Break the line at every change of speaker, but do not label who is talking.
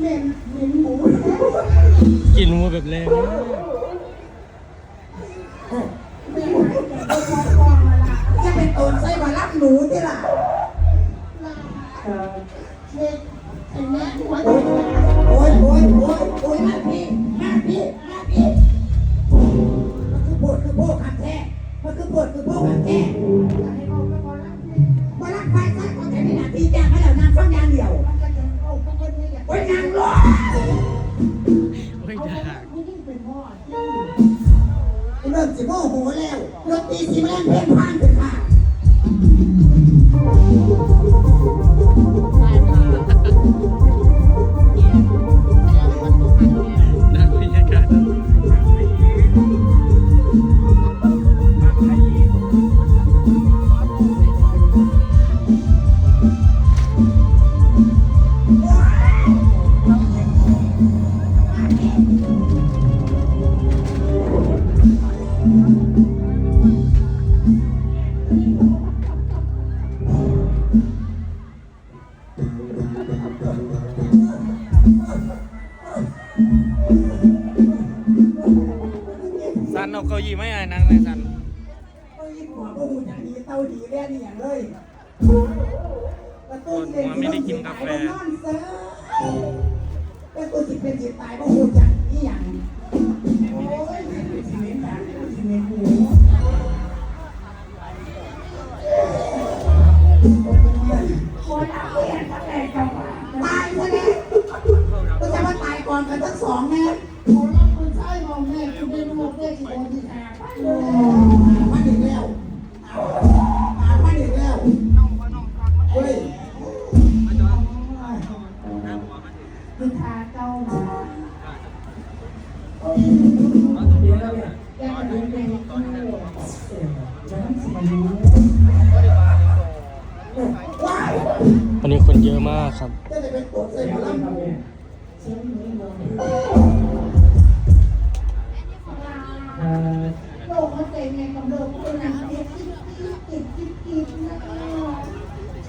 เหม็นเหม็นหมูแท้
กินวัวแบบแรงมาก
แม่หายใจได้พอกองมาละ
จะเป็นตัวใส่มารับหนูที่ล่ะ
ลาเช็ดไอ้แม่หัวใจ
โอ้ยโอ้ยโอ้ยโอ้ยมาพี่มาพี่มาพี่มันคือปวดคือโบกขัดแท้มันคือปวดคือโบกขัดแท้
เริ่
มสิโมโหแล้วรถตีสีแม่งเพ่งพ่าน
เอาเก้าอี้ไม่ไอ้นั่งเลยสัน
เอ้ยหัวพวกมึงอย่างนี้เต้าดีแน่นี่อย่างเลยประตูที่เด็กที่ต้องเสียตายก็นอนเซ่ประตูที่เป็นจิตตายก็หูจักนี่อย่างโอ้ยสิเมนต์แบบสิเมนต์หูตายคนนี้ก็จะมาตายก่อนกันทั้งสองแม่ วั
นนี้ค
นเยอะมากครั
บ